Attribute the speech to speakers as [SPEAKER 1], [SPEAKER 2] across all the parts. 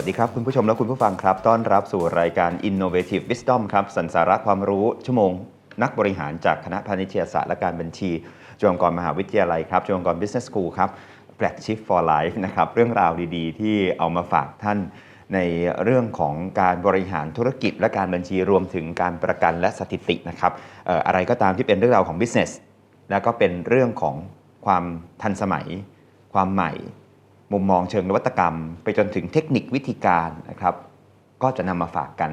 [SPEAKER 1] สวัสดีครับ คุณผู้ชมและคุณผู้ฟังครับ ต้อนรับสู่รายการ Innovative Wisdom ครับสันสาระความรู้ชั่วโมง นักบริหารจากคณะพาณิชยศาสตร์และการบัญชีจุฬาลงกรณ์มหาวิทยาลัยครับจุฬาลงกรณ์ Business School ครับ Flagship for Life นะครับเรื่องราวดีๆ ที่เอามาฝากท่านในเรื่องของการบริหารธุรกิจและการบัญชีรวมถึงการประกันและสถิตินะครับอะไรก็ตามที่เป็นเรื่องราวของ business แล้วก็เป็นเรื่องของความทันสมัย ความใหม่ มุมมองเชิงนวัตกรรม ไปจนถึงเทคนิควิธีการนะครับ ก็จะนำมาฝากกัน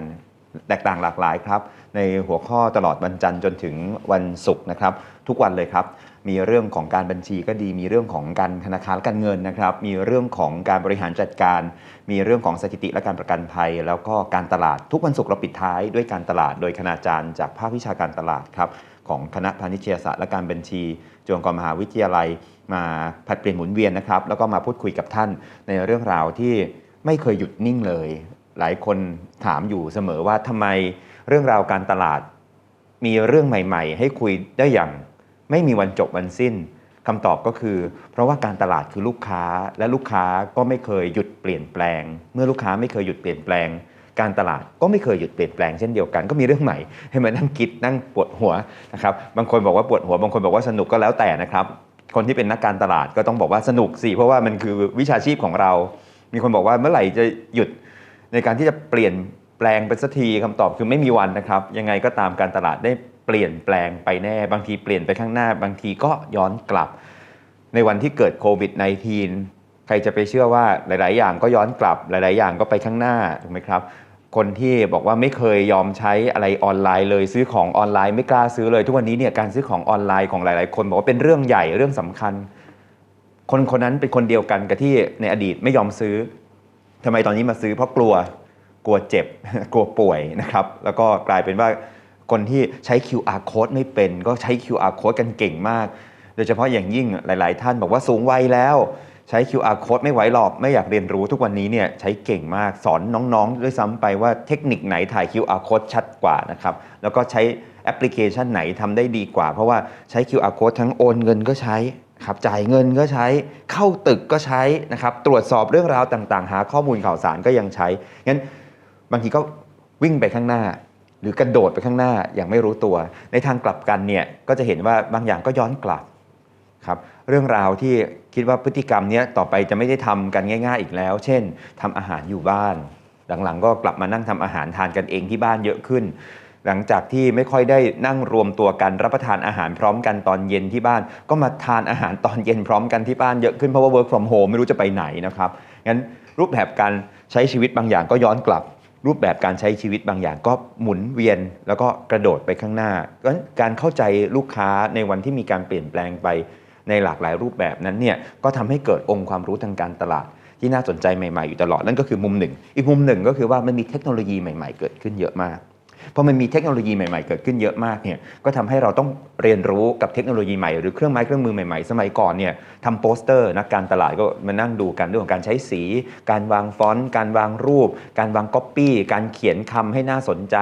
[SPEAKER 1] แตกต่างหลากหลายครับ ในหัวข้อตลอดวันจันทร์จนถึงวันศุกร์นะครับ ทุกวันเลยครับ มีเรื่องของการบัญชีก็ดี มีเรื่องของการธนาคารและการเงินนะครับ มีเรื่องของการบริหารจัดการ มีเรื่องของสถิติและการประกันภัย แล้วก็การตลาดทุกวันศุกร์เราปิดท้ายด้วยการตลาดโดยคณาจารย์จากภาควิชาการตลาดครับของคณะพาณิชยศาสตร์และการบัญชี จุฬาลงกรณ์มหาวิทยาลัย มาผัดเปลี่ยนหมุนเวียนนะครับ แล้วก็มาพูดคุยกับท่านในเรื่องราวที่ไม่เคยหยุดนิ่งเลย หลายคนถามอยู่เสมอว่าทำไมเรื่องราวการตลาด มีเรื่องใหม่ ๆ ให้คุยได้อย่างไม่มีวันจบวันสิ้นคำตอบก็คือ เพราะว่าการตลาดคือลูกค้าและลูกค้าก็ไม่เคยหยุดเปลี่ยนแปลง เมื่อลูกค้าไม่เคยหยุดเปลี่ยนแปลง การตลาดก็ไม่เคยหยุดเปลี่ยนแปลงเช่นเดียวกัน ก็มีเรื่องใหม่ให้มานั่งคิดนั่งปวดหัวนะครับบางคนบอกว่าปวดหัวบางคนบอกว่าสนุกก็แล้วแต่นะครับคนที่เป็นนักการตลาดก็ต้องบอกว่าสนุกสิเพราะว่ามันคือวิชาชีพของเรา มีคนบอกว่าเมื่อไหร่จะหยุดในการที่จะเปลี่ยนแปลงไปสักทีคำตอบคือไม่มีวันนะครับ ยังไงก็ตามการตลาดได้เปลี่ยนแปลงไปแน่ บางทีเปลี่ยนไปข้างหน้า บางทีก็ย้อนกลับ ในวันที่เกิดโควิด -19 ใครจะไปเชื่อว่าหลาย ๆ อย่างก็ย้อนกลับหลาย ๆ อย่างก็ไปข้างหน้าถูกไหมครับ คนที่บอกว่าไม่เคยยอมใช้อะไรออนไลน์เลยซื้อของออนไลน์ไม่กล้าซื้อเลย ทุกวันนี้เนี่ยการซื้อของออนไลน์ของหลาย ๆ คนบอกว่าเป็นเรื่องใหญ่เรื่องสำคัญ คนคนนั้นเป็นคนเดียวกันกับที่ในอดีตไม่ยอมซื้อทำไมตอนนี้มาซื้อเพราะกลัวกลัวเจ็บกลัวป่วยนะครับ แล้วก็กลายเป็นว่าคนที่ใช้ QR code ไม่เป็น ก็ใช้ QR code กันเก่งมาก โดยเฉพาะอย่างยิ่งหลาย ๆ ท่านบอกว่าสูงวัยแล้ว ใช้ QR code ไม่ไหวหรอกไม่อยากเรียนรู้ทุกวันนี้เนี่ยใช้เก่งมากสอนน้องๆ ด้วยซ้ำไปว่าเทคนิคไหนถ่าย QR code ชัดกว่านะครับ แล้วก็ใช้แอปพลิเคชันไหนทำได้ดีกว่า เพราะว่าใช้ QR code ทั้งโอนเงินก็ใช้ครับจ่ายเงินก็ใช้ เข้าตึกก็ใช้นะครับ ตรวจสอบเรื่องราวต่างๆ หาข้อมูลข่าวสารก็ยังใช้ งั้นบางทีก็วิ่งไปข้างหน้า หรือกระโดดไปข้างหน้าอย่างไม่รู้ตัว ในทางกลับกันเนี่ยก็จะเห็นว่าบางอย่างก็ย้อนกลับ ครับเรื่องราวที่คิดว่าพฤติกรรมนี้ต่อไปจะไม่ได้ทำกันง่าย ๆ อีกแล้ว เช่นทำอาหารอยู่บ้าน หลังๆ ก็กลับมานั่งทำอาหารทานกันเองที่บ้านเยอะขึ้น หลังจากที่ไม่ค่อยได้นั่งรวมตัวกันรับประทานอาหารพร้อมกันตอนเย็นที่บ้าน ก็มาทานอาหารตอนเย็นพร้อมกันที่บ้านเยอะขึ้นเพราะว่า work from home ไม่รู้จะไปไหนนะครับงั้นรูปแบบการใช้ชีวิตบางอย่างก็ย้อนกลับรูปแบบการใช้ชีวิตบางอย่างก็หมุนเวียนแล้วก็กระโดดไปข้างหน้างั้นการเข้าใจลูกค้าในวันที่มีการเปลี่ยนแปลงไป ในหลากหลายรูปแบบนั้นเนี่ยก็ทำให้เกิดองค์ความรู้ทางการตลาดที่น่าสนใจใหม่ ๆ อยู่ตลอดนั่นก็คือมุมหนึ่ง อีกมุมหนึ่งก็คือว่ามันมีเทคโนโลยีใหม่ๆ เกิดขึ้นเยอะมากพอมันมีเทคโนโลยีใหม่ๆ เกิดขึ้นเยอะมากเนี่ยก็ทำให้เราต้องเรียนรู้กับเทคโนโลยีใหม่หรือเครื่องไม้เครื่องมือใหม่ๆ สมัยก่อนเนี่ยทำโปสเตอร์นักการตลาดก็มานั่งดูกันเรื่องของการใช้สี การวางฟอนต์ การวางรูป การวางก๊อปปี้การเขียนคำให้น่าสนใจ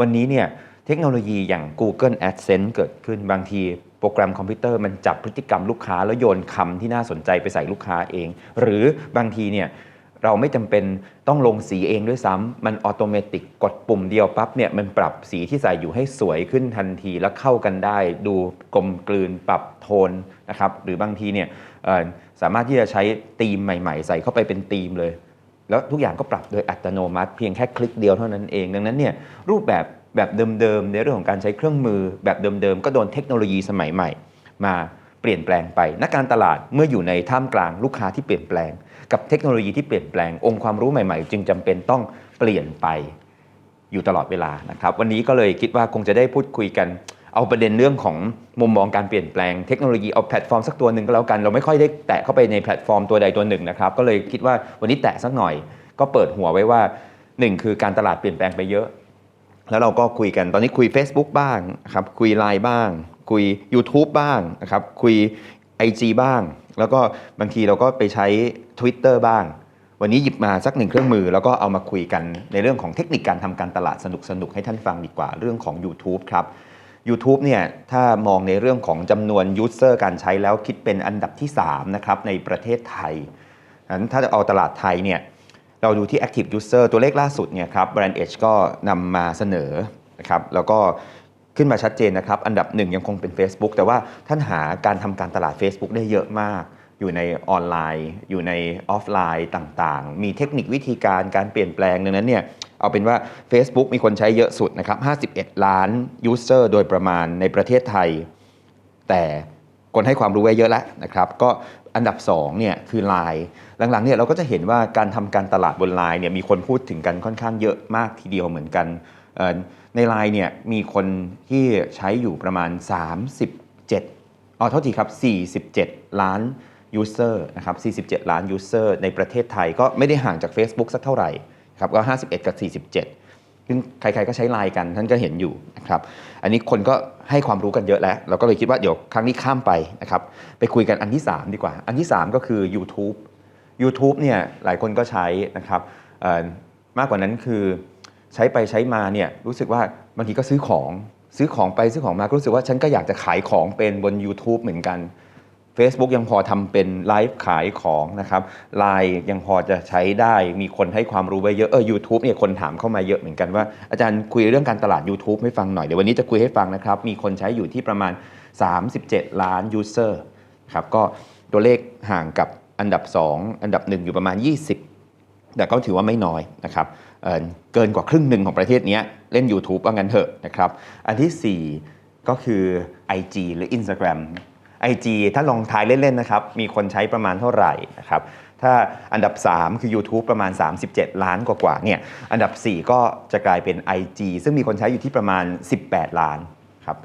[SPEAKER 1] วันนี้เนี่ยเทคโนโลยีอย่าง Google AdSense เกิดขึ้นบางที โปรแกรมคอมพิวเตอร์มันจับพฤติกรรมลูกค้า แล้วโยนคำที่น่าสนใจไปใส่ลูกค้าเอง หรือบางทีเนี่ยเราไม่จำเป็นต้องลงสีเองด้วยซ้ำมันออโตเมติกดปุ่มเดียวปั๊บเนี่ยมันปรับสีที่ใส่อยู่ให้สวยขึ้นทันทีแล้วเข้ากันได้ ดูกลมกลืนปรับโทนนะครับหรือบางทีเนี่ยสามารถที่จะใช้ธีมใหม่ ๆ ใส่เข้าไปเป็นธีมเลย แล้วทุกอย่างก็ปรับโดยอัตโนมัติ เพียงแค่คลิกเดียวเท่านั้นเอง ดังนั้นเนี่ยรูปแบบ แบบเดิมๆในเรื่องของการใช้เครื่องมือ แบบเดิมๆก็โดนเทคโนโลยีสมัยใหม่ มาเปลี่ยนแปลงไปนักการตลาดเมื่ออยู่ในท่ามกลางลูกค้าที่เปลี่ยนแปลง กับเทคโนโลยีที่เปลี่ยนแปลงองค์ความรู้ใหม่ๆ จึงจำเป็นต้องเปลี่ยนไปอยู่ตลอดเวลานะครับวันนี้ก็เลยคิดว่าคงจะได้พูดคุยกันเอาประเด็นเรื่องของมุมมองการเปลี่ยนแปลงเทคโนโลยีเอาแพลตฟอร์มสักตัวหนึ่งก็แล้วกัน เราไม่ค่อยได้แตะเข้าไปในแพลตฟอร์มตัวใดตัวหนึ่งนะครับก็เลยคิดว่าวันนี้แตะสักหน่อย ก็เปิดหัวไว้ว่าหนึ่งคือการตลาดเปลี่ยนแปลงไปเยอะ แล้วเราก็คุยกันตอนนี้คุย Facebook บ้างครับคุย Line บ้าง คุย YouTube บ้างนะครับคุย IG บ้าง แล้วก็บางทีเราก็ไปใช้ Twitter บ้าง วันนี้หยิบมาสักหนึ่งเครื่องมือ แล้วก็เอามาคุยกันในเรื่องของเทคนิคการทำการตลาดสนุกๆให้ท่านฟังดีกว่าเรื่องของ YouTube ครับ YouTube เนี่ยถ้ามองในเรื่องของจำนวนยูเซอร์การใช้แล้วคิดเป็นอันดับที่3นะครับในประเทศไทยนั้นถ้าจะเอาตลาดไทยเนี่ย เราดูที่ active user ตัวเลขล่าสุดเนี่ยครับ Brand Edge ก็นำมาเสนอนะครับแล้วก็ขึ้นมาชัดเจนนะครับ อันดับหนึ่งยังคงเป็น Facebook แต่ว่าท่านหาการทำการตลาด Facebook ได้เยอะมาก อยู่ในออนไลน์ อยู่ในออฟไลน์ต่างๆ มีเทคนิควิธีการการเปลี่ยนแปลงดังนั้นเนี่ยเอาเป็นว่า Facebook มีคนใช้เยอะสุดนะครับ 51 ล้าน user โดยประมาณในประเทศไทย แต่ คนให้ความรู้ไว้เยอะแล้วนะครับก็อันดับ2เนี่ยคือ Line หลังๆเนี่ยเราก็จะเห็นว่าการทำการตลาดบน Line เนี่ยมีคนพูดถึงกันค่อนข้างเยอะมากทีเดียวเหมือนกันใน Line เนี่ยมีคนที่ใช้อยู่ประมาณ 37อ๋อโทษทีครับ 47 ล้าน user นะครับ 47 ล้าน user ในประเทศไทยก็ไม่ได้ห่างจาก Facebook สักเท่าไหร่ครับก็ 51 กับ 47 ซึ่งใครๆก็ใช้ไลน์กันท่านก็เห็นอยู่นะครับอันนี้คนก็ให้ความรู้กันเยอะแล้ว เราก็เลยคิดว่าเดี๋ยวครั้งนี้ข้ามไปนะครับไปคุยกันอันที่ 3 ดีกว่า อันที่ 3 ก็คือ YouTube YouTube เนี่ยหลายคนก็ใช้นะครับมากกว่านั้นคือใช้ไปใช้มาเนี่ยรู้สึกว่าบางทีก็ซื้อของซื้อของไปซื้อของมาก็รู้สึกว่าฉันก็อยากจะขายของเป็นบน YouTube เหมือนกัน Facebook ยังพอทำเป็นไลฟ์ขายของนะครับ Line ยังพอจะใช้ได้มีคนให้ความรู้ไว้เยอะเออ YouTube เนี่ยคนถามเข้ามาเยอะเหมือนกันว่าอาจารย์คุยเรื่องการตลาด YouTube ให้ฟังหน่อย เดี๋ยววันนี้จะคุยให้ฟังนะครับ มีคนใช้อยู่ที่ประมาณ 37 ล้าน user ครับก็ตัวเลขห่างกับอันดับ 2 อันดับ 1 อยู่ประมาณ 20 แต่ก็ถือว่าไม่น้อยนะครับเเกินกว่าครึ่งหนึ่งของประเทศนี้เล่น YouTube ว่างั้นเถอะนะครับ อันทีสี่4 ก็คือ IG หรือ Instagram IG ถ้าลองทายเล่นๆนะครับมีคนใช้ประมาณเท่าไหร่นะครับถ้าอันดับ 3 คือ YouTube ประมาณ 37 ล้านกว่าๆเนี่ยอันดับ 4 ก็จะกลายเป็น IG ซึ่งมีคนใช้อยู่ที่ประมาณ 18 ล้านครับ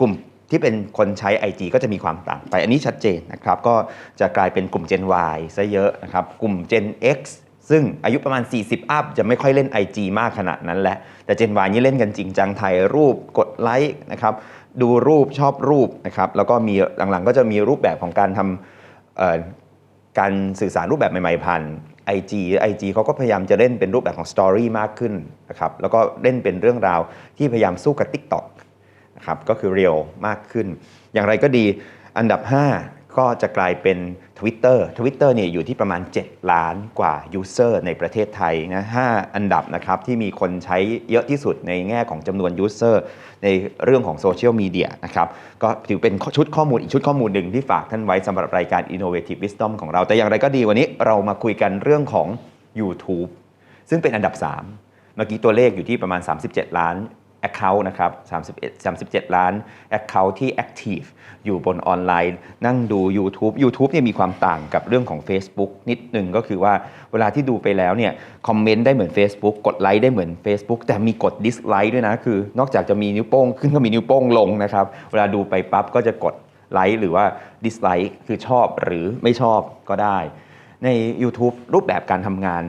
[SPEAKER 1] กลุ่มที่เป็นคนใช้ IG ก็จะมีความต่างไปอันนี้ชัดเจนนะครับก็จะกลายเป็นกลุ่ม Gen Y ซะเยอะนะครับกลุ่ม Gen X ซึ่งอายุประมาณ 40 อัพจะไม่ค่อยเล่น IG มากขนาดนั้นแหละ แต่ Gen Y นี่เล่นกันจริงจังถ่ายรูปกดไลค์นะครับ ดูรูปชอบรูปนะครับ แล้วก็มีหลังๆ ก็จะมีรูปแบบของการทำการสื่อสารรูปแบบใหม่ๆผ่าน IG IG เขาก็พยายามจะเล่นเป็นรูปแบบของสตอรี่มากขึ้นนะครับ แล้วก็เล่นเป็นเรื่องราวที่พยายามสู้กับ TikTok นะครับ ก็คือเรียลมากขึ้น อย่างไรก็ดี อันดับ 5 ก็จะกลายเป็น Twitter Twitter เนี่ยอยู่ที่ประมาณ 7 ล้านกว่า User ในประเทศไทยนะ5อันดับนะครับที่มีคนใช้เยอะที่สุดในแง่ของจำนวน User ในเรื่องของโซเชียลมีเดียนะครับก็ถือเป็นชุดข้อมูลอีกชุดข้อมูลหนึ่งที่ฝากท่านไว้สำหรับรายการ Innovative Wisdom ของเรา แต่อย่างไรก็ดีวันนี้เรามาคุยกันเรื่องของ YouTube ซึ่งเป็นอันดับ 3 เมื่อกี้ตัวเลขอยู่ที่ประมาณ 37 ล้าน Account นะครับ31 37 ล้าน Account ที่ Active อยู่บนออนไลน์ นั่งดู YouTube YouTube เนี่ยมีความต่างกับเรื่องของ Facebook นิดหนึ่งก็คือว่าเวลาที่ดูไปแล้วเนี่ยคอมเมนต์ได้เหมือน Facebook กดไลค์ได้เหมือน Facebook แต่มีกด dislike ด้วยนะ คือนอกจากจะมีนิ้วโป้งขึ้นก็มีนิ้วโป้งลงนะครับ เวลาดูไปปั๊บก็จะกดไลค์หรือว่า dislike คือชอบหรือไม่ชอบก็ได้ ใน YouTube รูปแบบการทำงาน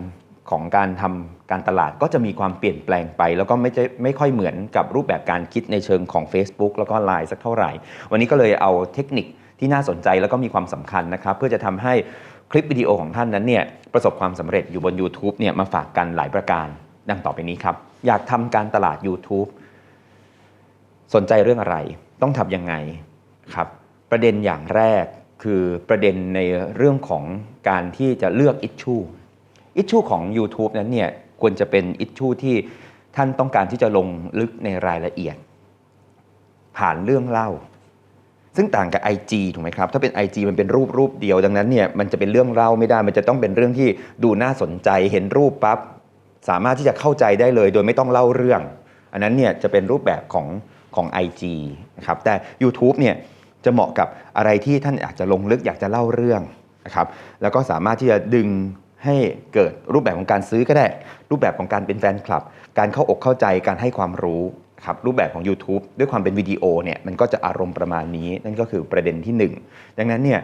[SPEAKER 1] ของการทำการตลาดก็จะมีความเปลี่ยนแปลงไป แล้วก็ไม่ใช่ไม่ค่อยเหมือนกับรูปแบบการคิดในเชิงของ Facebook แล้วก็ Line สักเท่าไหร่ วันนี้ก็เลยเอาเทคนิคที่น่าสนใจแล้วก็มีความสำคัญนะครับ เพื่อจะทำให้คลิปวิดีโอของท่านนั้นเนี่ยประสบความสำเร็จอยู่บน YouTube เนี่ยมาฝากกันหลายประการ ดังต่อไปนี้ครับ อยากทำการตลาด YouTube สนใจเรื่องอะไร ต้องทำยังไงครับ ประเด็นอย่างแรกคือประเด็นในเรื่องของการที่จะเลือกอิชชู อิชชูของ YouTube นั้นเนี่ยควรจะเป็นอิชชูที่ท่านต้องการที่จะลงลึกในรายละเอียด ผ่านเรื่องเล่า ซึ่งต่างกับ IG ถูกไหมครับ ถ้าเป็น IG มันเป็นรูปรูปเดียวดังนั้นเนี่ยมันจะเป็นเรื่องเล่าไม่ได้ มันจะต้องเป็นเรื่องที่ดูน่าสนใจเห็นรูปปั๊บสามารถที่จะเข้าใจได้เลย โดยไม่ต้องเล่าเรื่อง อันนั้นเนี่ยจะเป็นรูปแบบของของ IG นะครับแต่ YouTube เนี่ยจะเหมาะกับอะไรที่ท่านอยากจะลงลึกอยากจะเล่าเรื่องนะครับแล้วก็สามารถที่จะดึง ให้เกิดรูปแบบของการซื้อก็ได้ รูปแบบของการเป็นแฟนคลับ การเข้าอกเข้าใจการให้ความรู้ครับรูปแบบของ YouTube ด้วยความเป็นวิดีโอเนี่ยมันก็จะอารมณ์ประมาณนี้นั่นก็คือประเด็นที่ 1 ดังนั้นเนี่ย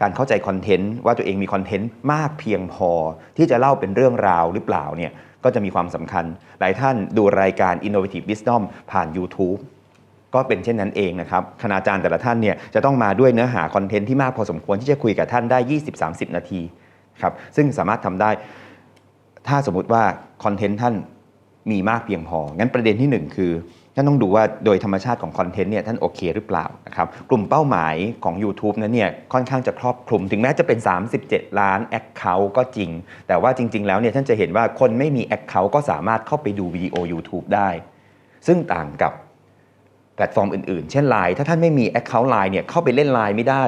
[SPEAKER 1] การเข้าใจคอนเทนต์ว่าตัวเองมีคอนเทนต์มากเพียงพอ ที่จะเล่าเป็นเรื่องราวหรือเปล่าเนี่ยก็จะมีความสำคัญ หลายท่านดูรายการ Innovative Wisdom ผ่าน YouTube ก็เป็นเช่นนั้นเองนะครับคณาจารย์แต่ละท่านเนี่ยจะต้องมาด้วยเนื้อหาคอนเทนต์ที่มากพอสมควรที่จะคุยกับท่านได้ 20-30 นาที ครับซึ่งสามารถทำได้ ถ้าสมมุติว่าคอนเทนต์ท่านมีมากเพียงพอ งั้นประเด็นที่หนึ่งคือท่านต้องดูว่าโดยธรรมชาติของคอนเทนต์เนี่ยท่านโอเคหรือเปล่านะครับกลุ่มเป้าหมายของ YouTube นั้นเนี่ยค่อนข้างจะครอบคลุม ถึงแม้จะเป็น 37 ล้าน Account ก็จริง แต่ว่าจริง ๆ แล้วเนี่ยท่านจะเห็นว่าคนไม่มี Account ก็สามารถเข้าไปดูวิดีโอ YouTube ได้ ซึ่งต่างกับแพลตฟอร์มอื่นๆ เช่น Line ถ้าท่านไม่มี Account Line เนี่ยเข้าไปเล่น Line ไม่ได้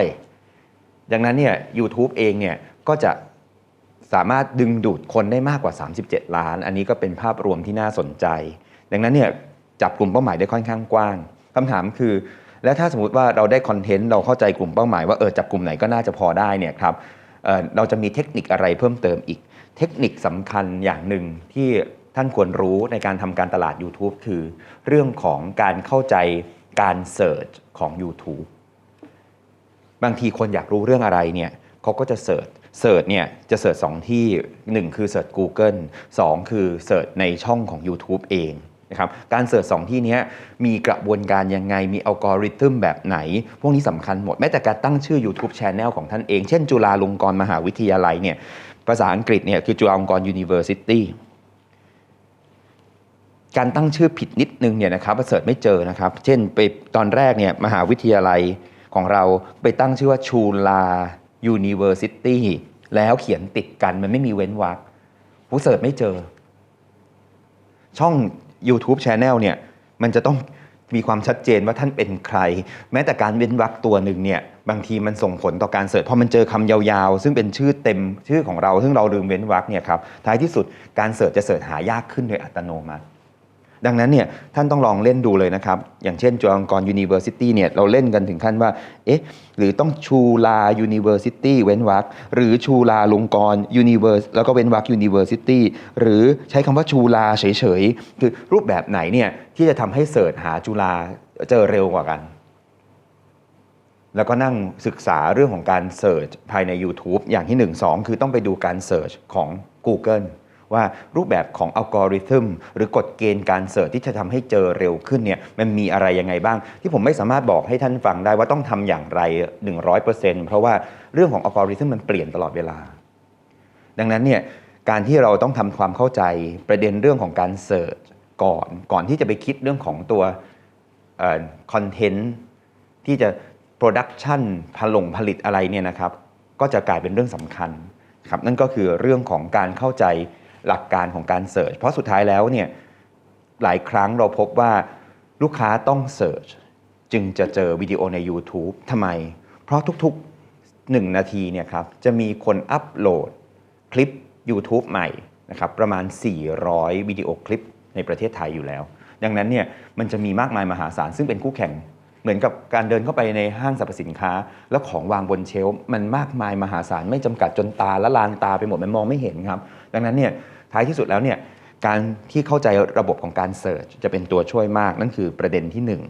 [SPEAKER 1] ดังนั้นเนี่ย YouTube เองเนี่ยก็จะ สามารถดึงดูดคนได้มากกว่า 37 ล้าน อันนี้ก็เป็นภาพรวมที่น่าสนใจ ดังนั้นเนี่ยจับกลุ่มเป้าหมายได้ค่อนข้างกว้างคำถามคือ แล้วถ้าสมมติว่าเราได้คอนเทนต์เราเข้าใจกลุ่มเป้าหมายว่าเออจับกลุ่มไหนก็น่าจะพอได้เนี่ยครับเเราจะมีเทคนิคอะไรเพิ่มเติมอีก เทคนิคสำคัญอย่างหนึ่งที่ท่านควรรู้ในการทำการตลาด YouTube คือ เรื่องของการเข้าใจการเสิร์ชของ YouTube บางทีคนอยากรู้เรื่องอะไรเนี่ยเขาก็จะเสิร์ช เสิร์ชเนี่ยจะเสิร์ชสองที่หนึ่งคือเสิร์ช Google สองคือเสิร์ชในช่องของ YouTube เองนะครับการเสิร์ชสองที่นี้มีกระบวนการยังไงมีอัลกอริทึมแบบไหน พวกนี้สำคัญหมด แม้แต่การตั้งชื่อ YouTube Channel ของท่านเอง เช่น จุฬาลงกรณ์มหาวิทยาลัยเนี่ยภาษาอังกฤษเนี่ยคือจุฬาลงกรณ์ University การตั้งชื่อผิดนิดนึงเนี่ยนะครับเสิร์ชไม่เจอนะครับ เช่นไปตอนแรกเนี่ยมหาวิทยาลัยของเราไปตั้งชื่อว่าชูลา University แล้วเขียนติดกันมันไม่มีเว้นวรรคผู้เสิร์ชไม่เจอ ช่อง YouTube Channel เนี่ย มันจะต้องมีความชัดเจนว่าท่านเป็นใคร แม้แต่การเว้นวรรคตัวหนึ่งเนี่ยบางทีมันส่งผลต่อการเสิร์ชพอมันเจอคำยาวๆ ซึ่งเป็นชื่อเต็มชื่อของเรา ซึ่งเราลืมเว้นวรรคเนี่ยครับท้ายที่สุดการเสิร์ชจะเสิร์ชหายากขึ้นโดยอัตโนมัติ ดังนั้นเนี่ยท่านต้องลองเล่นดูเลยนะครับ อย่างเช่นจุฬาลงกรณ์ University เนี่ยเราเล่นกันถึงขั้นว่าเอ๊ะหรือต้องชูลา University เว้นวรรคหรือชูลาลงกรณ์ Univers แล้วก็เว้นวรรค University หรือใช้คำว่าชูลาเฉยๆคือรูปแบบไหนเนี่ยที่จะทำให้เสิร์ชหาจุลาเจอเร็วกว่ากันแล้วก็นั่งศึกษาเรื่องของการเสิร์ชภายใน YouTube อย่างที่ 1 2 คือต้องไปดูการเสิร์ชของ Google ว่ารูปแบบของอัลกอริทึมหรือกฎเกณฑ์การเสิร์ชที่จะทำให้เจอเร็วขึ้นเนี่ยมันมีอะไรยังไงบ้าง ที่ผมไม่สามารถบอกให้ท่านฟังได้ว่าต้องทำอย่างไร 100%เพราะว่าเรื่องของอัลกอริทึมมันเปลี่ยนตลอดเวลา ดังนั้นเนี่ยการที่เราต้องทำความเข้าใจประเด็นเรื่องของการเสิร์ชก่อนก่อนที่จะไปคิดเรื่องของตัวคอนเทนต์ที่จะโปรดักชันผลงผลิตอะไรเนี่ยนะครับ ก็จะกลายเป็นเรื่องสำคัญครับนั่นก็คือเรื่องของการเข้าใจ หลักการของการเสิร์ชเพราะสุดท้ายแล้วเนี่ยหลายครั้งเราพบว่าลูกค้าต้องเสิร์ชจึงจะเจอวิดีโอใน YouTube ทำไม เพราะทุกๆ 1 นาทีเนี่ยครับจะมีคนอัปโหลดคลิป YouTube ใหม่นะครับประมาณ 400 วิดีโอคลิปในประเทศไทยอยู่แล้ว ดังนั้นเนี่ยมันจะมีมากมายมหาศาลซึ่งเป็นคู่แข่ง เหมือนกับการเดินเข้าไปในห้างสรรพสินค้า แล้วของวางบนเชลฟ์มันมากมายมหาศาลไม่จำกัดจนตาละลานตาไปหมดมันมองไม่เห็นครับ ดังนั้นเนี่ยท้ายที่สุดแล้วเนี่ยการที่เข้าใจระบบของการเสิร์ชจะเป็นตัวช่วยมากนั่นคือประเด็นที่หนึ่ง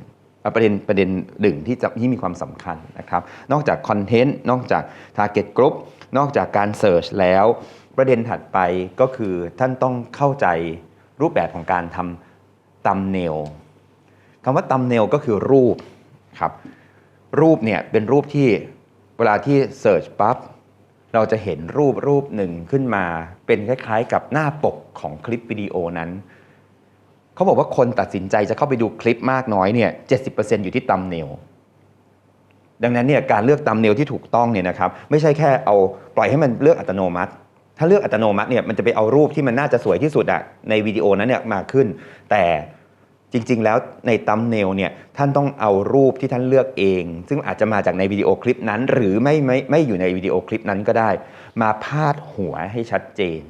[SPEAKER 1] ประเด็นประเด็นหนึ่งที่จะที่มีความสำคัญนะครับ นอกจากคอนเทนต์นอกจาก Target Group นอกจากการเสิร์ชแล้ว ประเด็นถัดไปก็คือท่านต้องเข้าใจรูปแบบของการทำตัมเนลคำว่าตัมเนลก็คือรูป ครับรูปเนี่ยเป็นรูปที่เวลาที่เสิร์ชปั๊บเราจะเห็นรูปรูปหนึ่งขึ้นมา เป็นคล้ายๆ กับหน้าปกของคลิปวิดีโอนั้นเขาบอกว่าคนตัดสินใจจะเข้าไปดูคลิปมากน้อยเนี่ย70%อยู่ที่ตัมเนลดังนั้นเนี่ยการเลือกตัมเนลที่ถูกต้องเนี่ยนะครับไม่ใช่แค่เอาปล่อยให้มันเลือกอัตโนมัติ ถ้าเลือกอัตโนมัติเนี่ยมันจะไปเอารูปที่มันน่าจะสวยที่สุดอะในวิดีโอนั้นเนี่ยมาขึ้น แต่ จริง ๆ แล้วในตัมเนลเนี่ยท่านต้องเอารูปที่ท่านเลือกเอง ซึ่งอาจจะมาจากในวิดีโอคลิปนั้น หรือไม่ไม่ไม่อยู่ในวิดีโอคลิปนั้นก็ได้ มาพาดหัวให้ชัดเจน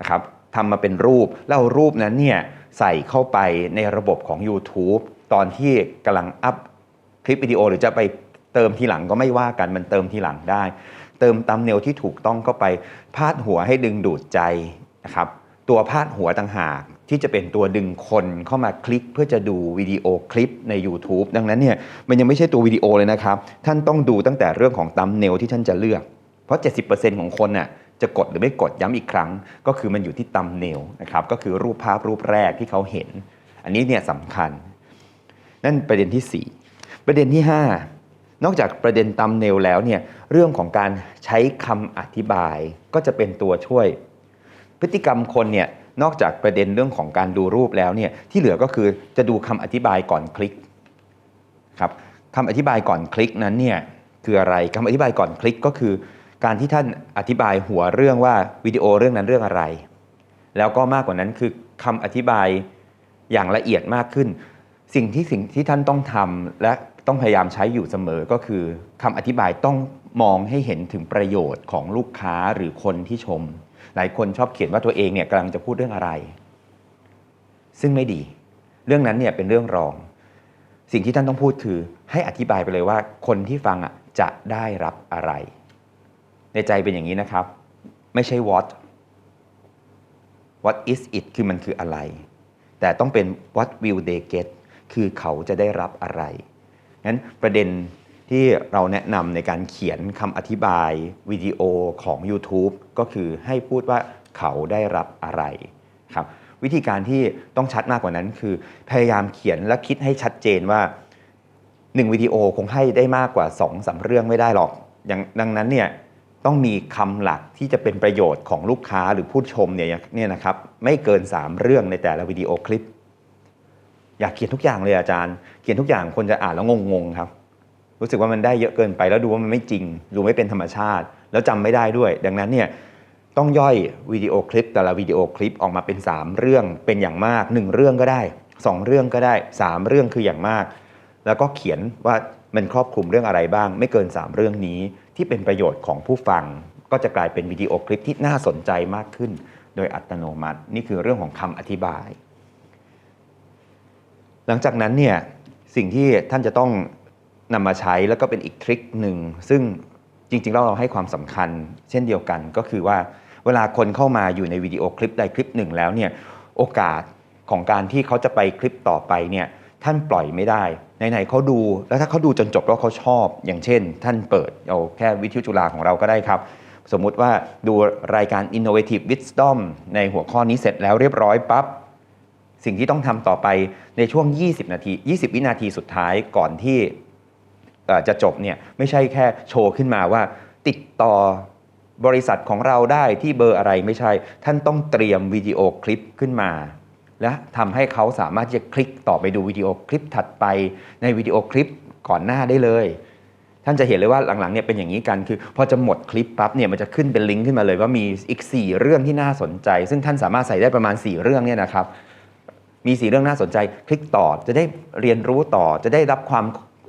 [SPEAKER 1] นะครับทำมาเป็นรูปแล้วรูปนั้นเนี่ยใส่เข้าไปในระบบของ YouTube ตอนที่กำลังอัพคลิปวิดีโอหรือจะไปเติมทีหลังก็ไม่ว่ากันมันเติมทีหลังได้ เติมตัมเนลที่ถูกต้องเข้าไปพาดหัวให้ดึงดูดใจนะครับตัวพาดหัวต่างหาก ที่จะเป็นตัวดึงคนเข้ามาคลิกเพื่อจะดูวิดีโอคลิปใน YouTube ดังนั้นเนี่ยมันยังไม่ใช่ตัววิดีโอเลยนะครับ ท่านต้องดูตั้งแต่เรื่องของตัมเนลที่ท่านจะเลือก เพราะ 70%ของคนน่ะจะกดหรือไม่กดย้ำอีกครั้ง ก็คือมันอยู่ที่ตัมเนลนะครับก็คือรูปภาพรูปแรกที่เขาเห็น อันนี้เนี่ยสำคัญ นั่นประเด็นที่ 4 ประเด็นที่ 5 นอกจากประเด็นตัมเนลแล้วเนี่ยเรื่องของการใช้คำอธิบายก็จะเป็นตัวช่วย พฤติกรรมคนเนี่ย นอกจากประเด็นเรื่องของการดูรูปแล้วเนี่ยที่เหลือก็คือจะดูคำอธิบายก่อนคลิกครับคำอธิบายก่อนคลิกนั้นเนี่ยคืออะไรคำอธิบายก่อนคลิกก็คือ การที่ท่านอธิบายหัวเรื่องว่าวิดีโอเรื่องนั้นเรื่องอะไร แล้วก็มากกว่านั้นคือคำอธิบายอย่างละเอียดมากขึ้น สิ่งที่สิ่งที่ท่านต้องทำและต้องพยายามใช้อยู่เสมอก็คือคำอธิบายต้องมองให้เห็นถึงประโยชน์ของลูกค้าหรือคนที่ชม หลายคนชอบเขียนว่าตัวเองเนี่ยกำลังจะพูดเรื่องอะไร ซึ่งไม่ดี เรื่องนั้นเนี่ยเป็นเรื่องรอง สิ่งที่ท่านต้องพูดคือให้อธิบายไปเลยว่า คนที่ฟังอะจะได้รับอะไร ในใจเป็นอย่างนี้นะครับ ไม่ใช่ what what is it คือมันคืออะไร แต่ต้องเป็น what will they get คือเขาจะได้รับอะไร งั้นประเด็น ที่เราแนะนำในการเขียนคำอธิบายวิดีโอของ YouTube ก็คือให้พูดว่าเขาได้รับอะไรครับวิธีการที่ต้องชัดมากกว่านั้นคือ พยายามเขียนและคิดให้ชัดเจนว่า 1วิดีโอคงให้ได้มากกว่า2อสาเรื่องไม่ได้หรอกอย่างดังนั้นเนี่ยต้องมีคำหลักที่จะเป็นประโยชน์ของลูกค้าหรือผู้ชมเนี่ยเนี่ยนะครับไม่เกิน 3 เรื่องในแต่ละวิดีโอคลิป อยากเขียนทุกอย่างเลยอาจารย์ เขียนทุกอย่างคนจะอ่านแล้วงงๆครับ รู้สึกว่ามันได้เยอะเกินไป แล้วดูว่ามันไม่จริง ดูไม่เป็นธรรมชาติ แล้วจำไม่ได้ด้วย ดังนั้นเนี่ยต้องย่อยวิดีโอคลิปแต่ละวิดีโอคลิปออกมาเป็น 3 เรื่องเป็นอย่างมาก 1 เรื่องก็ได้ 2 เรื่องก็ได้ 3 เรื่องคืออย่างมาก แล้วก็เขียนว่ามันครอบคลุมเรื่องอะไรบ้าง ไม่เกิน 3 เรื่องนี้ที่เป็นประโยชน์ของผู้ฟัง ก็จะกลายเป็นวิดีโอคลิปที่น่าสนใจมากขึ้น โดยอัตโนมัติ นี่คือเรื่องของคำอธิบาย หลังจากนั้นเนี่ยสิ่งที่ท่านจะต้อง นำมาใช้แล้วก็เป็นอีกทริคหนึ่งซึ่งจริงๆแล้วเราให้ความสำคัญ เช่นเดียวกันก็คือว่าเวลาคนเข้ามาอยู่ในวิดีโอคลิปใดคลิปหนึ่งแล้วเนี่ยโอกาสของการที่เขาจะไปคลิปต่อไปเนี่ยท่านปล่อยไม่ได้ไหนๆเขาดูแล้วถ้าเขาดูจนจบแล้วเขาชอบ อย่างเช่น ท่านเปิดเอาแค่วิทยุจุฬาของเราก็ได้ครับ สมมุติว่าดูรายการ Innovative Wisdom ในหัวข้อนี้เสร็จแล้วเรียบร้อยปั๊บสิ่งที่ต้องทำต่อไปในช่วง 20 นาที 20 วินาทีสุดท้ายก่อนที่ จะจบเนี่ยไม่ใช่แค่โชว์ขึ้นมาว่า ติดต่อบริษัทของเราได้ที่เบอร์อะไรไม่ใช่ ท่านต้องเตรียมวิดีโอคลิปขึ้นมา และทำให้เขาสามารถจะคลิกต่อไปดูวิดีโอคลิปถัดไปในวิดีโอคลิปก่อนหน้าได้เลย ท่านจะเห็นเลยว่าหลังๆเนี่ยเป็นอย่างนี้กันคือพอจะหมดคลิปปั๊บเนี่ยมันจะขึ้นเป็นลิงก์ขึ้นมาเลยว่ามีอีก 4 เรื่องที่น่าสนใจ ซึ่งท่านสามารถใส่ได้ประมาณ 4 เรื่องเนี่ยนะครับมีสีเรื่องน่าสนใจ คลิกต่อจะได้เรียนรู้ต่อจะได้รับความ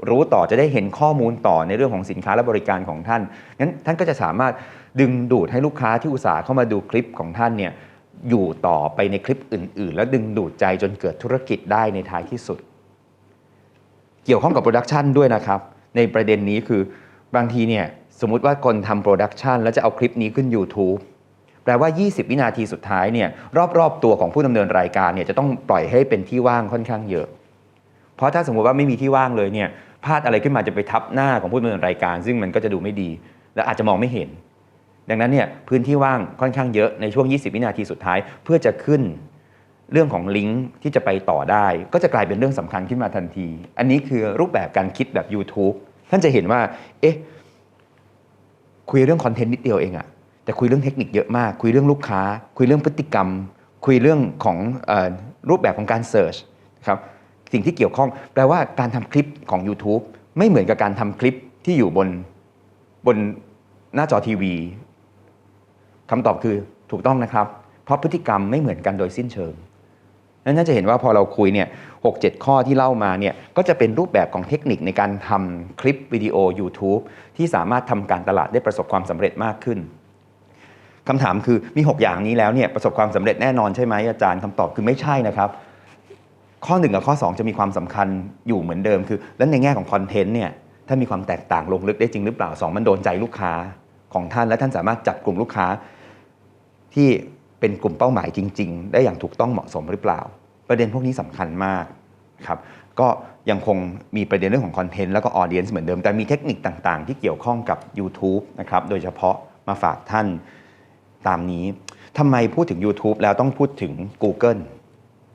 [SPEAKER 1] รู้ต่อจะได้เห็นข้อมูลต่อในเรื่องของสินค้าและบริการของท่านงั้นท่านก็จะสามารถดึงดูดให้ลูกค้าที่อุตสาห์เข้ามาดูคลิปของท่านเนี่ยอยู่ต่อไปในคลิปอื่น ๆ แล้วดึงดูดใจจนเกิดธุรกิจได้ในท้ายที่สุด เกี่ยวข้องกับโปรดักชันด้วยนะครับ ในประเด็นนี้คือบางทีเนี่ยสมมุติว่าคนทำโปรดักชันแล้วจะเอาคลิปนี้ขึ้น YouTube แปลว่า 20 วินาทีสุดท้ายเนี่ยรอบ ๆ ตัวของผู้ดำเนินรายการเนี่ยจะต้องปล่อยให้เป็นที่ว่างค่อนข้างเยอะ เพราะถ้าสมมุติว่าไม่มีที่ว่างเลยเนี่ย พลาดอะไรขึ้นมาจะไปทับหน้าของผู้ดำเนินรายการ ซึ่งมันก็จะดูไม่ดี และอาจจะมองไม่เห็น ดังนั้นเนี่ยพื้นที่ว่างค่อนข้างเยอะในช่วง 20 วินาทีสุดท้าย เพื่อจะขึ้นเรื่องของลิงก์ที่จะไปต่อได้ ก็จะกลายเป็นเรื่องสำคัญขึ้นมาทันที อันนี้คือรูปแบบการคิดแบบ YouTube ท่านจะเห็นว่า เอ๊ะ คุยเรื่องคอนเทนต์นิดเดียวเองอะแต่คุยเรื่องเทคนิคเยอะมาก คุยเรื่องลูกค้า คุยเรื่องพฤติกรรม คุยเรื่องของอรูปแบบของการเสิร์ชครับ สิ่งที่เกี่ยวข้อง แปลว่าการทำคลิปของ YouTube ไม่เหมือนกับการทำคลิปที่อยู่บนบนหน้าจอทีวีคำตอบคือถูกต้องนะครับ เพราะพฤติกรรมไม่เหมือนกันโดยสิ้นเชิงนั้นน่าจะเห็นว่าพอเราคุยเนี่ยหกเจ็ดข้อที่เล่ามาเนี่ยก็จะเป็นรูปแบบของเทคนิคในการทำคลิปวิดีโอ YouTube ที่สามารถทำการตลาดได้ประสบความสำเร็จมากขึ้นคำถามคือมี 6 อย่างนี้แล้วเนี่ยประสบความสำเร็จแน่นอนใช่ไหมอาจารย์คำตอบคือไม่ใช่นะครับ ข้อ1กับข้อ 2 จะมีความสำคัญอยู่เหมือนเดิมคือ แล้วในแง่ของคอนเทนต์เนี่ยถ้ามีความแตกต่างลงลึกได้จริงหรือเปล่า 2 มันโดนใจลูกค้าของท่านและท่านสามารถจับกลุ่มลูกค้า ที่เป็นกลุ่มเป้าหมายจริง ๆ ได้อย่างถูกต้องเหมาะสมหรือเปล่า ประเด็นพวกนี้สำคัญมากครับก็ยังคงมีประเด็นเรื่องของคอนเทนต์แล้วก็ออเดียนส์เหมือนเดิม แต่มีเทคนิคต่างๆ ที่เกี่ยวข้องกับ YouTube นะครับโดยเฉพาะมาฝากท่านตามนี้ทำไมพูดถึง YouTube แล้วต้องพูดถึง Google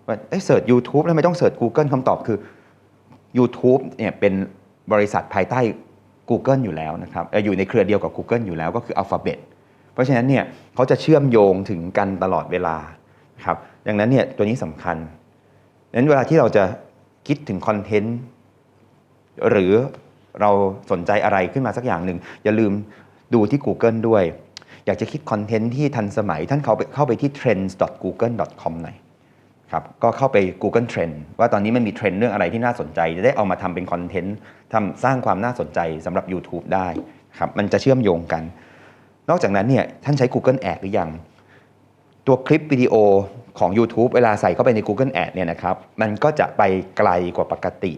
[SPEAKER 1] ว่าเอ้เสิร์ช YouTube แล้วไม่ต้องเสิร์ช Google คำตอบคือ YouTube เนี่ยเป็นบริษัทภายใต้ Google อยู่แล้วนะครับเอ่ออยู่ในเครือเดียวกับ Google อยู่แล้วก็คือ Alphabet เพราะฉะนั้นเนี่ยเขาจะเชื่อมโยงถึงกันตลอดเวลาครับดังนั้นเนี่ยตัวนี้สำคัญดังนั้นเวลาที่เราจะคิดถึงคอนเทนต์หรือเราสนใจอะไรขึ้นมาสักอย่างหนึ่ง อย่าลืมดูที่ Google ด้วย อยากจะคิดคอนเทนต์ที่ทันสมัยท่านเข้าไปเข้าไปที่ trends.google.com หน่อย ครับก็เข้าไป Google Trend ว่าตอนนี้มันมีเทรนด์เรื่องอะไรที่น่าสนใจ จะได้เอามาทำเป็นคอนเทนต์ทำสร้างความน่าสนใจสำหรับ YouTube ได้ครับมันจะเชื่อมโยงกัน นอกจากนั้นเนี่ยท่านใช้ Google Ad หรือยัง ตัวคลิปวิดีโอของ YouTube เวลาใส่เข้าไปใน Google Ad เนี่ยนะครับมันก็จะไปไกลกว่าปกติ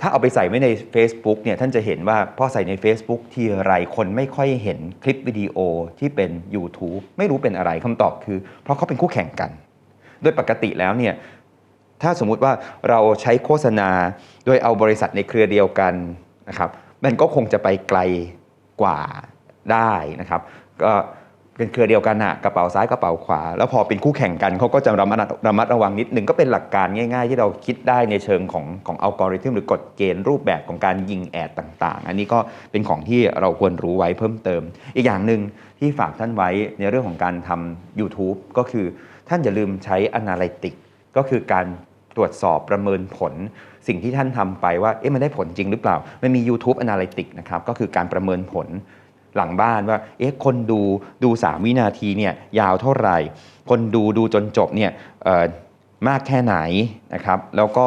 [SPEAKER 1] ถ้าเอาไปใส่ไว้ใน Facebook เนี่ยท่านจะเห็นว่าพอใส่ใน Facebook ทีไรคนไม่ค่อยเห็นคลิปวิดีโอที่เป็น YouTube ไม่รู้เป็นอะไรคำตอบคือ เพราะเขาเป็นคู่แข่งกัน โดยปกติแล้วเนี่ยถ้าสมมุติว่าเราใช้โฆษณาโดยเอาบริษัทในเครือเดียวกันนะครับมันก็คงจะไปไกลกว่าได้นะครับก็เป็นเครือเดียวกันอะกระเป๋าซ้ายกระเป๋าขวา แล้วพอเป็นคู่แข่งกันเขาก็จะระมัดระมัดระวังนิดหนึ่งก็เป็นหลักการง่าย ๆ ที่เราคิดได้ในเชิงของของอัลกอริทึมหรือกฎเกณฑ์รูปแบบของการยิงแอดต่าง ๆ อันนี้ก็เป็นของที่เราควรรู้ไว้เพิ่มเติม อีกอย่างหนึ่ง ที่ฝากท่านไว้ในเรื่องของการทำ YouTube ก็คือท่านอย่าลืมใช้ Analytic ก็คือการตรวจสอบประเมินผล สิ่งที่ท่านทำไปว่าเอ๊ะมันได้ผลจริงหรือเปล่า มันมี YouTube Analytic นะครับก็คือการประเมินผลหลังบ้านว่าเอ๊ะคนดูดู 3 วินาทีเนี่ยยาวเท่าไหร่ คนดูดูจนจบเนี่ยมากแค่ไหนนะครับแล้วก็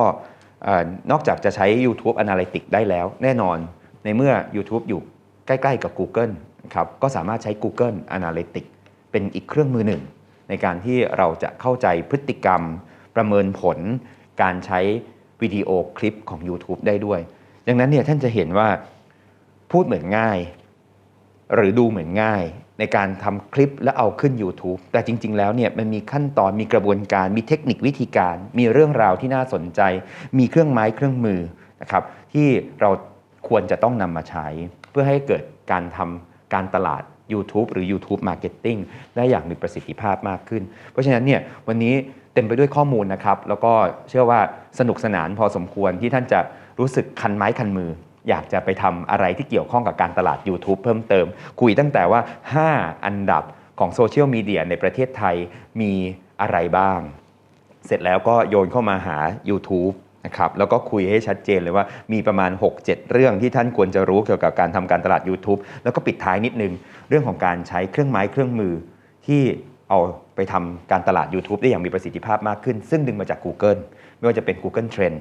[SPEAKER 1] นอกจากจะใช้ YouTube Analytics ได้แล้ว แน่นอนในเมื่อ YouTube อยู่ใกล้ ๆ กับ Google ครับก็สามารถใช้ Google Analytics เป็นอีกเครื่องมือหนึ่ง ในการที่เราจะเข้าใจพฤติกรรม ประเมินผล การใช้วิดีโอคลิปของ YouTube ได้ด้วย ดังนั้นเนี่ยท่านจะเห็นว่าพูดเหมือนง่าย หรือดูเหมือนง่าย ในการทำคลิปแล้วเอาขึ้น YouTube แต่จริง ๆ แล้วเนี่ยมันมีขั้นตอนมีกระบวนการมีเทคนิควิธีการ มีเรื่องราวที่น่าสนใจ มีเครื่องไม้เครื่องมือนะครับที่เราควรจะต้องนำมาใช้ เพื่อให้เกิดการทำ การตลาด YouTube หรือ YouTube Marketing ได้อย่างมีประสิทธิภาพมากขึ้น เพราะฉะนั้นเนี่ยวันนี้เต็มไปด้วยข้อมูลนะครับ แล้วก็เชื่อว่าสนุกสนานพอสมควรที่ท่านจะรู้สึกคันไม้คันมือ อยากจะไปทำอะไรที่เกี่ยวข้องกับการตลาด YouTube เพิ่มเติม คุยตั้งแต่ว่า 5 อันดับของโซเชียลมีเดียในประเทศไทยมีอะไรบ้าง เสร็จแล้วก็โยนเข้ามาหา YouTube นะครับแล้วก็คุยให้ชัดเจนเลยว่ามีประมาณ 6-7 เรื่องที่ท่านควรจะรู้เกี่ยวกับการทำการตลาด YouTube แล้วก็ปิดท้ายนิดนึง เรื่องของการใช้เครื่องไม้เครื่องมือที่เอาไปทำการตลาด YouTube ได้อย่างมีประสิทธิภาพมากขึ้น ซึ่งดึงมาจาก Google ไม่ว่าจะเป็น Google Trend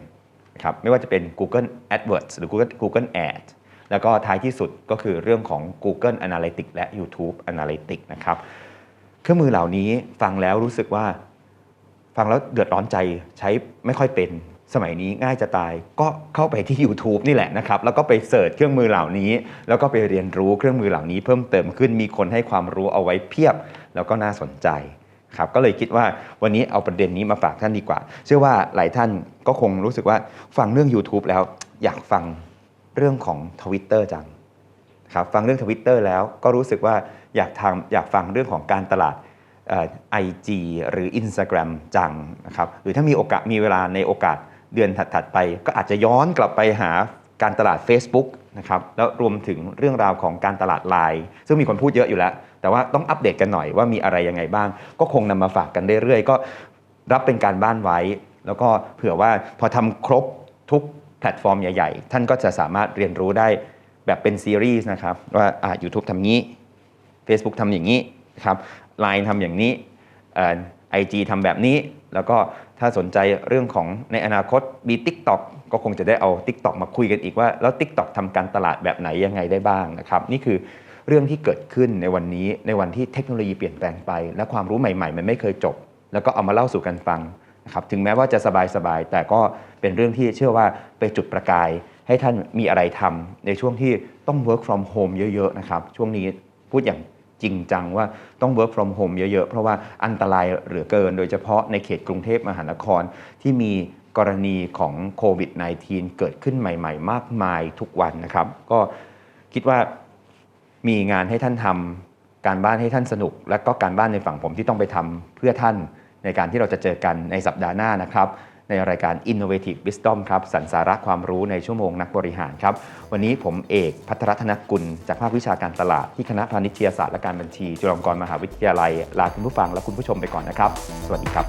[SPEAKER 1] นะครับไม่ว่าจะเป็น Google AdWords หรือ Google Google Ad แล้วก็ท้ายที่สุดก็คือเรื่องของ Google Analytics และ YouTube Analytics นะครับเครื่องมือเหล่านี้ฟังแล้วรู้สึกว่า ฟังแล้วเดือดร้อนใจใช้ไม่ค่อยเป็น สมัยนี้ง่ายจะตายก็เข้าไปที่ YouTube นี่แหละนะครับ แล้วก็ไปเสิร์ชเครื่องมือเหล่านี้ แล้วก็ไปเรียนรู้เครื่องมือเหล่านี้เพิ่มเติมขึ้นมีคนให้ความรู้เอาไว้เพียบ แล้วก็น่าสนใจครับก็เลยคิดว่าวันนี้เอาประเด็นนี้มาฝากท่านดีกว่า เชื่อว่าหลายท่านก็คงรู้สึกว่าฟังเรื่อง YouTube แล้วอยากฟังเรื่องของ Twitter จังครับฟังเรื่องทวิตเตอร์แล้วก็รู้สึกว่าอยากทำอยากฟังเรื่องของการตลาดไอจีหรือ Instagram จังนะครับหรือถ้ามีโอกาสมีเวลาในโอกาส เดือนถัดๆไป ก็อาจจะย้อนกลับไปหาการตลาด Facebook นะครับแล้วรวมถึงเรื่องราวของการตลาดไลน์ซึ่งมีคนพูดเยอะอยู่แล้ว แต่ว่าต้องอัปเดตกันหน่อยว่ามีอะไรยังไงบ้าง ก็คงนำมาฝากกันเรื่อยๆ ก็รับเป็นการบ้านไว้ แล้วก็เผื่อว่าพอทำครบทุกแพลตฟอร์มใหญ่ๆ ท่านก็จะสามารถเรียนรู้ได้แบบเป็นซีรีส์นะครับว่าอ่า u t u b e ทำงี้ Facebook ทำอย่างนี้ครับ Line ทำอย่างนี้ไอจีทำแบบนี้แล้วก็ ถ้าสนใจเรื่องของในอนาคตมี TikTok ก็คงจะได้เอา TikTok มาคุยกันอีกว่า แล้ว TikTok ทำการตลาดแบบไหนยังไงได้บ้างนะครับ นี่คือเรื่องที่เกิดขึ้นในวันนี้ในวันที่เทคโนโลยีเปลี่ยนแปลงไป และความรู้ใหม่ๆ มันไม่เคยจบ แล้วก็เอามาเล่าสู่กันฟังนะครับถึงแม้ว่าจะสบายๆแต่ก็เป็นเรื่องที่เชื่อว่าไปจุดประกาย ให้ท่านมีอะไรทำในช่วงที่ต้อง work from home เยอะๆนะครับช่วงนี้พูดอย่าง จริงจังว่าต้อง work from home เยอะ ๆ เพราะว่าอันตรายเหลือเกิน โดยเฉพาะในเขตกรุงเทพมหานครที่มีกรณีของโควิด -19 เกิดขึ้นใหม่ ๆ มากมายทุกวันนะครับ ก็คิดว่ามีงานให้ท่านทำการบ้านให้ท่านสนุก และก็การบ้านในฝั่งผมที่ต้องไปทำเพื่อท่านในการที่เราจะเจอกันในสัปดาห์หน้านะครับ ในรายการ Innovative Wisdom ครับสันสาระความรู้ในชั่วโมงนักบริหารครับ วันนี้ผมเอกพัทรธนกุล จากภาควิชาการตลาดที่คณะพาณิชยศาสตร์และการบัญชี จุฬาลงกรณ์มหาวิทยาลัย ลาคุณผู้ฟังและคุณผู้ชมไปก่อนนะครับ สวัสดีครับ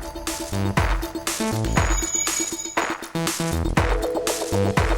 [SPEAKER 2] Thank